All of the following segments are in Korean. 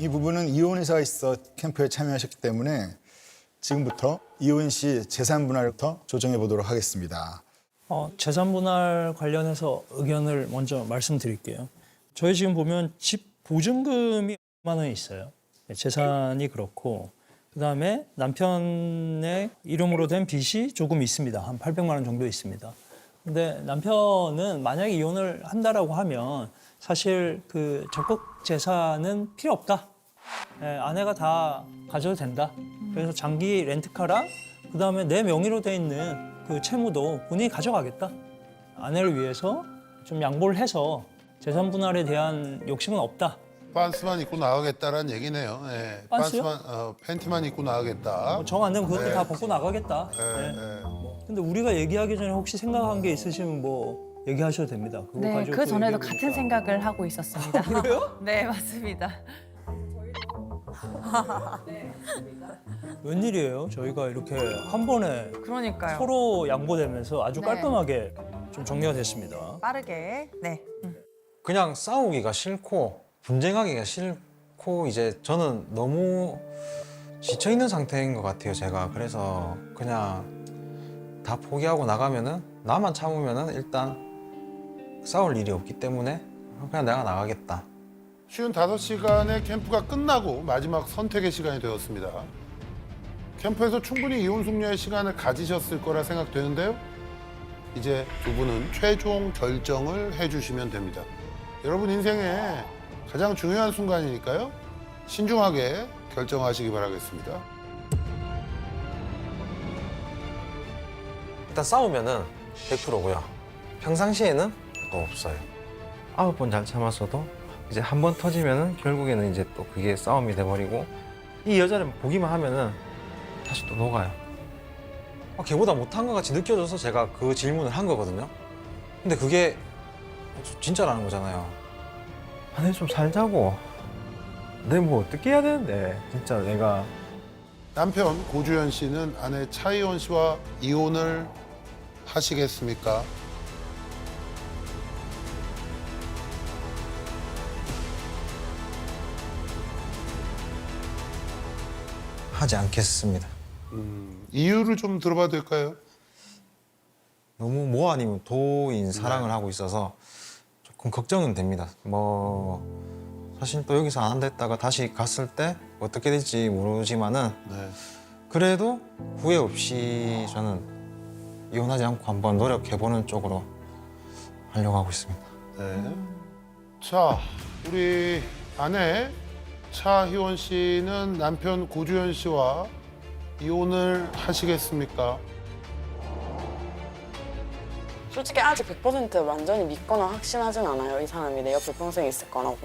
이 부분은 이혼 의사가 있어 캠프에 참여하셨기 때문에 지금부터 이혼 씨 재산 분할부터 조정해 보도록 하겠습니다. 어, 재산 분할 관련해서 의견을 먼저 말씀드릴게요. 저희 지금 보면 집 보증금이 5만 원이 있어요. 재산이 그렇고 그다음에 남편의 이름으로 된 빚이 조금 있습니다. 한 800만 원 정도 있습니다. 근데 남편은 만약에 이혼을 한다라고 하면 사실 그 적극 재산은 필요 없다. 예, 아내가 다 가져도 된다. 그래서 장기 렌트카랑 그 다음에 내 명의로 돼 있는 그 채무도 본인이 가져가겠다. 아내를 위해서 좀 양보를 해서 재산 분할에 대한 욕심은 없다. 반스만 입고 나가겠다라는 얘기네요. 예. 반스요? 반스만 어, 팬티만 입고 나가겠다. 뭐 정 안 되면 그것도 네. 다 벗고 나가겠다. 예, 예. 예. 근데 우리가 얘기하기 전에 혹시 생각한 게 있으시면 뭐 얘기하셔도 됩니다. 그거 네, 가지고 그 또 전에도 얘기해보니까. 같은 생각을 하고 있었습니다. 그래요? 네, 맞습니다. 웬일이에요? 저희가 이렇게 한 번에 그러니까요. 서로 양보되면서 아주 네. 깔끔하게 좀 정리가 됐습니다. 빠르게. 네. 그냥 싸우기가 싫고 분쟁하기가 싫고 이제 저는 너무 지쳐 있는 상태인 것 같아요 제가 그래서 그냥 다 포기하고 나가면은 나만 참으면은 일단 싸울 일이 없기 때문에 그냥 내가 나가겠다 쉬운 다섯 시간의 캠프가 끝나고 마지막 선택의 시간이 되었습니다. 캠프에서 충분히 이혼 숙녀의 시간을 가지셨을 거라 생각되는데요. 이제 두 분은 최종 결정을 해주시면 됩니다. 여러분 인생의 가장 중요한 순간이니까요. 신중하게 결정하시기 바라겠습니다. 일단 싸우면은 100%고요 평상시에는 또 없어요 아홉 번 잘 참았어도 이제 한 번 터지면은 결국에는 이제 또 그게 싸움이 돼버리고 이 여자를 보기만 하면은 다시 또 녹아요. 아, 걔보다 못한 것 같이 느껴져서 제가 그 질문을 한 거거든요. 근데 그게 진짜라는 거잖아요. 아내 좀 살자고. 내 뭐 어떻게 해야 되는데 진짜 내가. 남편 고주현 씨는 아내 차이원 씨와 이혼을 하시겠습니까? 하지 않겠습니다 음, 이유를 좀 들어봐도 될까요? 너무 뭐 아니면 도인 사랑을 하고 있어서 조금 걱정은 됩니다. 뭐 사실 또 여기서 안 됐다가 다시 갔을 때 어떻게 될지 모르지만은 네. 그래도 후회 없이 저는 이혼하지 않고 한번 노력해보는 쪽으로 하려고 하고 있습니다. 네. 자, 우리 아내 차희원 씨는 남편 고주현 씨와 이혼을 하시겠습니까? 솔직히 아직 100% 완전히 믿거나 확신하진 않아요. 이 사람이 내 옆에 평생 있을 거라고.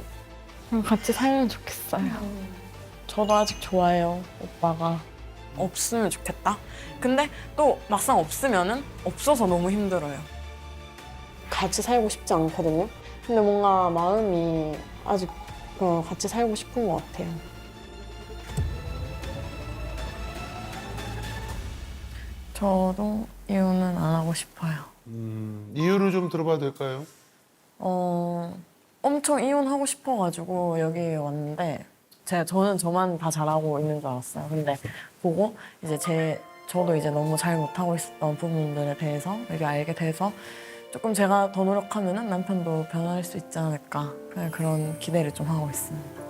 그냥 같이 살면 좋겠어요. 저도 아직 좋아해요, 오빠가. 없으면 좋겠다. 근데 또 막상 없으면은 없어서 너무 힘들어요. 같이 살고 싶지 않거든요. 근데 뭔가 마음이 아직 어, 같이 살고 싶은 것 같아요. 저도 이혼은 안 하고 싶어요. 음, 이유를 좀 들어봐도 될까요? 어, 엄청 이혼하고 싶어가지고 여기 왔는데 제가 저는 저만 다 잘하고 있는 줄 알았어요. 근데 보고 이제 제 저도 이제 너무 잘 못하고 있었던 부분들에 대해서 여기 알게 돼서 조금 제가 더 노력하면은 남편도 변할 수 있지 않을까 그냥 그런 기대를 좀 하고 있습니다.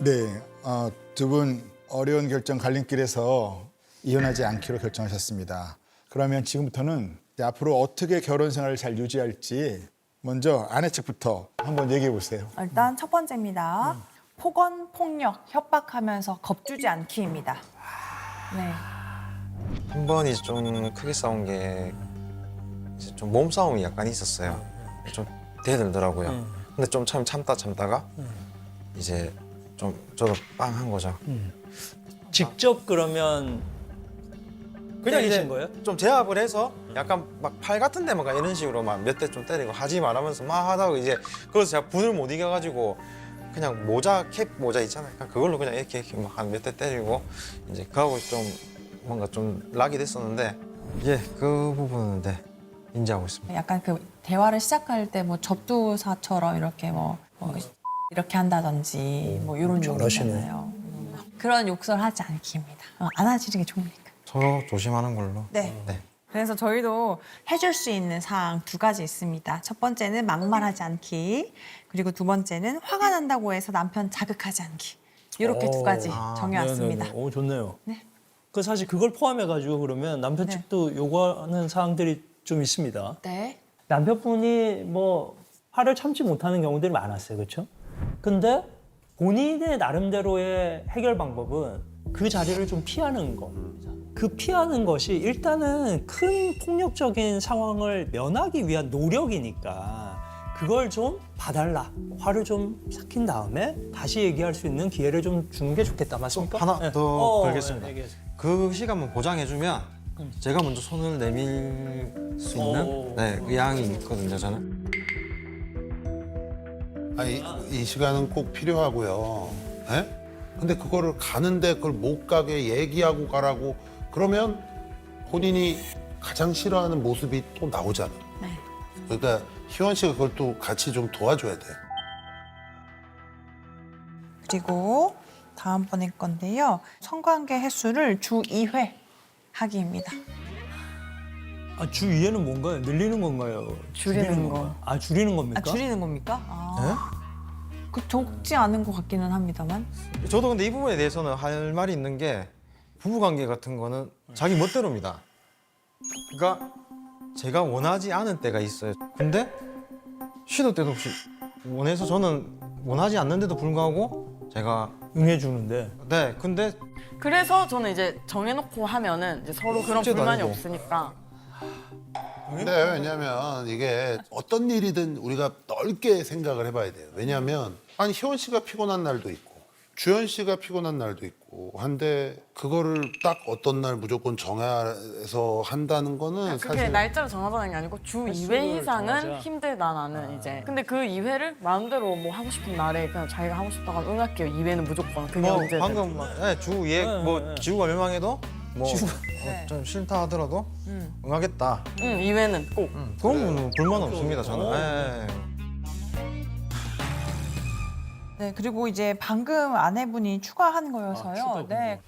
네, 어, 두분 어려운 결정 갈림길에서 이혼하지 않기로 결정하셨습니다. 그러면 지금부터는 앞으로 어떻게 결혼 생활을 잘 유지할지 먼저 아내 측부터 한번 얘기해 보세요. 일단 첫 번째입니다. 폭언, 폭력, 협박하면서 겁주지 않기입니다. 네. 한 번이 좀 크게 싸운 게 이제 좀 몸싸움이 약간 있었어요. 좀 대들더라고요. 음. 근데 좀 참 참다 참다가 이제 좀 저도 빵 한 거죠. 직접 그러면 그냥 때리신 이제 거예요? 좀 제압을 해서 약간 막 팔 같은 데만 가 이런 식으로 막 몇 대 좀 때리고 하지 말하면서 막 하다가 이제 그래서 제가 분을 못 이겨가지고 그냥 모자 캡 모자 있잖아요. 그냥 그걸로 그냥 이렇게 이렇게 막 한 몇 대 때리고 이제 그하고 좀 뭔가 좀 락이 됐었는데 예 그 부분은 네 인지하고 있습니다. 약간 그 대화를 시작할 때 뭐 접두사처럼 이렇게 뭐, 뭐 이렇게 한다든지 뭐 이런 잘하시네. 욕이잖아요. 음. 그런 욕설 하지 않기입니다. 어, 안아주는 게 좋으니까. 서로 조심하는 걸로. 네. 네. 그래서 저희도 해줄 수 있는 사항 두 가지 있습니다. 첫 번째는 막말하지 않기, 그리고 두 번째는 화가 난다고 해서 남편 자극하지 않기. 이렇게 두 가지 아, 정해왔습니다. 네네네. 오 좋네요. 네. 그 사실 그걸 포함해 가지고 그러면 남편 네. 측도 요구하는 사항들이 좀 있습니다. 네. 남편분이 뭐 화를 참지 못하는 경우들이 많았어요, 그렇죠? 근데 본인의 나름대로의 해결 방법은 그 자리를 좀 피하는 겁니다. 그 피하는 것이 일단은 큰 폭력적인 상황을 면하기 위한 노력이니까 그걸 좀 봐달라. 화를 좀 삭힌 다음에 다시 얘기할 수 있는 기회를 좀 주는 게 좋겠다. 맞습니까? 하나 네. 더 어, 걸겠습니다. 네, 얘기하세요. 그 시간만 보장해주면 제가 먼저 손을 내밀 수 있는 오. 네, 의향이 있거든요, 저는. 아니 이 시간은 꼭 필요하고요. 예? 근데 그거를 가는데 그걸 못 가게 얘기하고 가라고 그러면 본인이 가장 싫어하는 모습이 또 나오잖아. 네. 그러니까 희원 씨가 그걸 또 같이 좀 도와줘야 돼. 그리고 다음번에 건데요. 성관계 횟수를 주 2회 하기입니다. 아, 주 2회는 뭔가요? 늘리는 건가요? 줄이는 거. 건가요? 아, 줄이는 겁니까? 아, 줄이는 겁니까? 아. 그 적지 않은 것 같기는 합니다만. 저도 근데 이 부분에 대해서는 할 말이 있는 게 부부 관계 같은 거는 자기 멋대로입니다. 그러니까 제가 원하지 않은 때가 있어요. 근데 시도 때도 없이 원해서 저는 원하지 않는데도 불구하고 제가 응해주는데. 네 근데 그래서 저는 이제 정해놓고 하면은 이제 서로 그런 숙제도 불만이 아니고. 없으니까 근데 왜냐면 이게 어떤 일이든 우리가 넓게 생각을 해봐야 돼요. 왜냐면 아니 희원 씨가 피곤한 날도 있고 주현 씨가 피곤한 날도 있고 한데 그거를 딱 어떤 날 무조건 정해서 한다는 거는 그게 사실 날짜를 정하자는 게 아니고 주 횟수를 2회 이상은 정하자. 힘들다 나는 이제 근데 그 2회를 마음대로 뭐 하고 싶은 날에 그냥 자기가 하고 싶다고 하면 응할게요 2회는 무조건 그게 뭐 언제 방금 막, 네, 주 네, 뭐 네. 지구가 멸망해도 뭐 네. 좀 싫다 하더라도 음. 응하겠다. 응 2회는 꼭 그건 뭐 불만 없습니다 저는. 네. 네, 그리고 이제 방금 아내분이 추가한 아, 거여서요. 추가 네.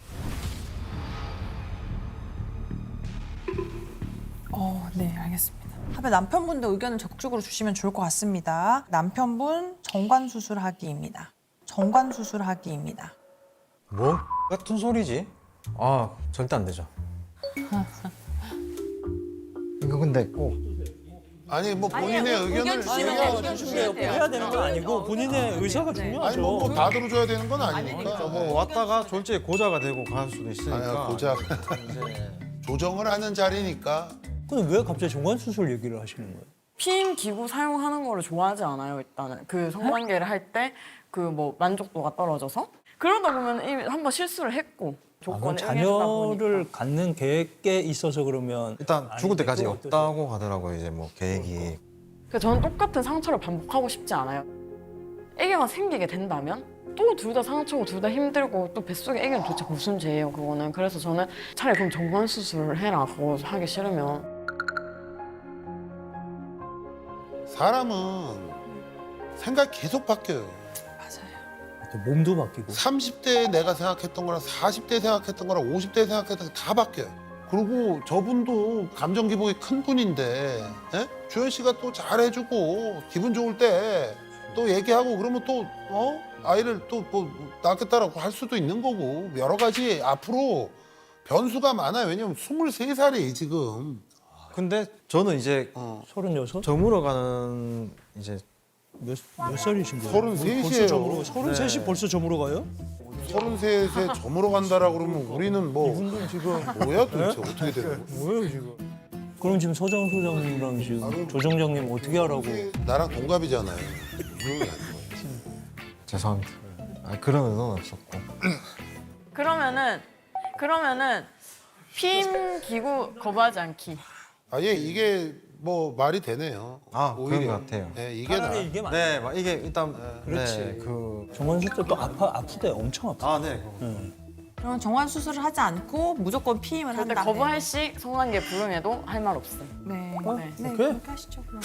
어, 네, 알겠습니다. 하면 남편분도 의견을 적극적으로 주시면 좋을 것 같습니다. 남편분 정관 수술하기입니다. 정관 수술하기입니다. 뭐 같은 소리지? 아 절대 안 되죠. 이거 근데 꼭 아니 뭐 본인의 의견을 의견 주시면 돼요. 의견 주시면. 해야 되는 건 아니고 본인의 의사가 아니 중요하죠. 뭐다 들어줘야 되는 건 아니니까. 뭐 왔다가 졸지에 고자가 되고 갈 수도 있으니까. 이제 조정을 하는 자리니까 근데 왜 갑자기 정관 수술 얘기를 하시는 거예요? 피임 기구 사용하는 거를 좋아하지 않아요 일단은 그 성관계를 할 때 그 뭐 만족도가 떨어져서 그러다 보면 이미 한번 실수를 했고 아, 그럼 응해주다 보니까 자녀를 갖는 계획에 있어서 그러면 일단 죽을 때까지? 없다고 하더라고요 이제 뭐 계획이. 그러니까 저는 똑같은 상처를 반복하고 싶지 않아요. 애기가 생기게 된다면 또 둘 다 상처고 둘 다 힘들고 또 뱃속에 애기는 도대체 무슨 죄예요 그거는. 그래서 저는 차라리 그럼 정관 수술을 해라 그거 하기 싫으면. 사람은 생각이 계속 바뀌어요. 또 몸도 바뀌고 30대에 내가 생각했던 거랑 40대에 생각했던 거랑 50대에 생각했던 게 다 바뀌어요. 그리고 저분도 감정 기복이 큰 분인데 예? 주현 씨가 또 잘해주고 기분 좋을 때 또 얘기하고 그러면 또 어? 아이를 또 뭐 낳겠다라고 할 수도 있는 거고 여러 가지 앞으로 변수가 많아요. 왜냐면 23살이 지금. 근데 저는 이제 어. 서른여섯 저물어가는 이제 몇, 몇 살이신 거예요? 서른셋이에요. 벌써 저물어 서른 셋이 네. 벌써 저물어 가요? 33세 저물어 간다라 그러면 우리는 뭐 이분들 지금 뭐야 도대체 어떻게 되는 거야? 뭐예요 지금? 그럼 지금 서정 소장님이랑 지금 조정장님 어떻게 하라고? 나랑 동갑이잖아요. 그런 게 아니고. 죄송합니다. 아, 그런 의도는 없었고. 그러면은 그러면은 피임 기구 거부하지 않기. 아예 이게 뭐 말이 되네요. 아, 그런 오히려. 것 같아요. 네, 이게 나. 차라리 이게 맞 네, 막 이게 일단 그렇지. 네, 그 정원수 때또 아파 아프대 엄청 아파. 아, 네. 그러면 정관 수술을 하지 않고 무조건 피임을 절대 한다. 거부할 시 성관계 불응해도 할 말 없음. 네. 어? 네. 네. 오케이. 그렇게 하시죠. 그럼.